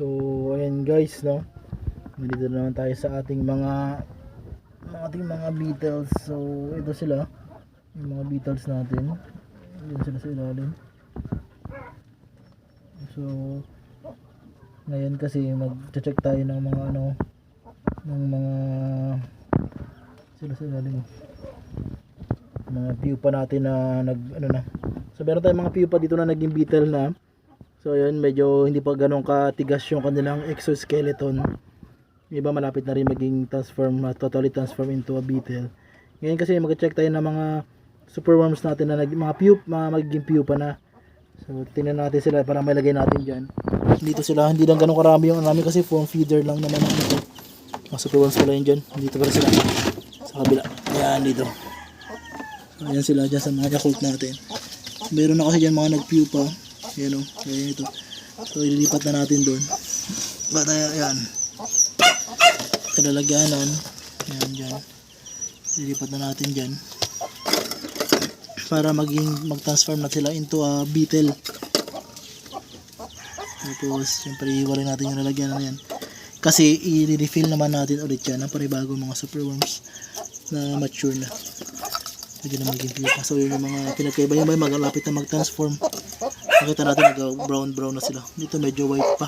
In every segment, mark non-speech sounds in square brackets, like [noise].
So, ayan guys, no. Nandito na naman tayo sa ating mga ating mga beetles. So, ito sila. Yung mga beetles natin. Yan sila sa ilalim. So, ngayon kasi mag-check tayo ng mga ano ng mga sila sa ilalim. Mga pupa natin na nag ano na. So, meron tayong mga pupa dito na naging beetle na. So ayun, medyo hindi pa ganun katigas yung kanilang exoskeleton. Iba malapit na rin maging transform, uh, totally transform into a beetle. Ngayon kasi mag-check tayo ng mga superworms natin na nag, mga pup, mga magiging pupa na. So tingnan natin sila para may lagay natin diyan. Dito sila, hindi lang ganun karami yung namin kasi form feeder lang naman ang ito. Mga superworms pala yun dyan. Dito pala sila. Sa kabila. Ayan dito. So, ayan sila dyan sa mga yakult natin. Meron na kasi dyan mga nagpupa. Ayan o. Ayan ito. So, ililipat na natin doon. Bata, ayan. Kalalagyanan. Ayan dyan. Ililipat na natin dyan. Para maging, mag-transform na sila into a beetle. Tapos, syempre, iwalay natin yung lalagyan na yan. Kasi, i-refill naman natin ulit yan ng panibagong mga superworms na mature na. Pwede na maging pupa. So, yun yung mga pinagkaiba yung may magalapit na mag-transform. Nakita natin nag-brown brown na sila. Dito medyo white pa.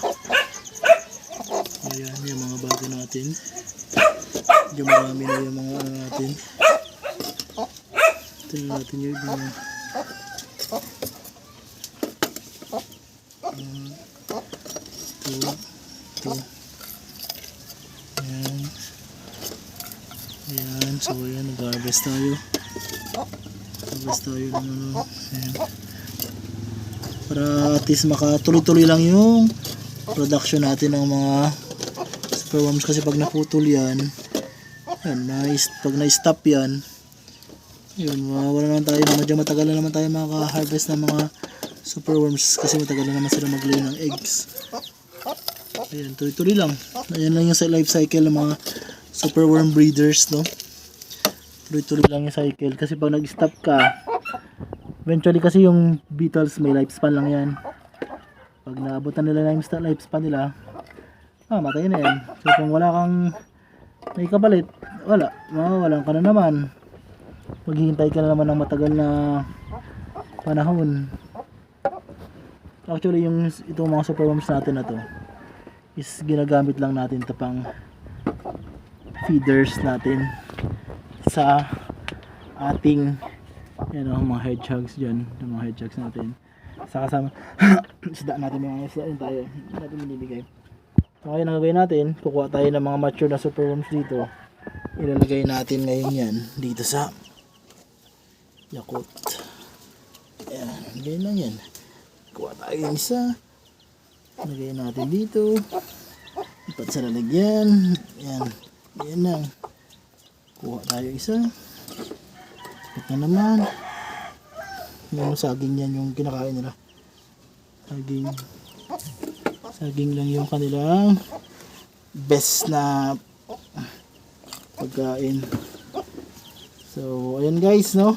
Ayan, yung mga bago natin. Medyo marami na yung mga ano natin. Tingnan natin yung mga Um, ito, ito. Ayan. Ayan, so ayan, nag-harvest tayo. Harvest tayo ng ano. Ayan para at least makatuloy-tuloy lang yung production natin ng mga superworms kasi pag naputol yan yan, na, pag na-stop yan yun, mawawala naman tayo. Medyo matagal na naman tayo maka-harvest ng mga superworms kasi matagal na naman sila mag-lay ng eggs. Ayan, tuloy-tuloy lang. Ayan lang yung life cycle ng mga superworm breeders no? Tuloy-tuloy lang yung cycle. Kasi pag nag-stop ka Eventually kasi yung beetles may lifespan lang yan. Pag naabutan nila yung lifespan nila, ah, matay na yan. So kung wala kang may kapalit, wala. Mawawalan ka na naman. Maghihintay ka na naman ng matagal na panahon. Actually yung itong mga superworms natin na to is ginagamit lang natin ito pang feeders natin sa ating yan o, mga hedgehogs dyan. Yung mga hedgehogs natin. Sa kasama, [coughs] isda natin mga isda yun tayo. Hindi natin binibigay. So, ngayon ang gagawin natin, kukuha tayo ng mga mature na superworms dito. Ilalagay natin ngayon yan dito sa Yakult. Ayan, ganyan lang yan. Kuha tayo yung isa. Lagay natin dito. Ipat sa lalagyan. Ayan, yan lang. Kuha tayo isa. Ito naman. Yung saging yan yung kinakain nila. Saging. Saging lang yung kanilang best na pagkain. So, ayan guys, no?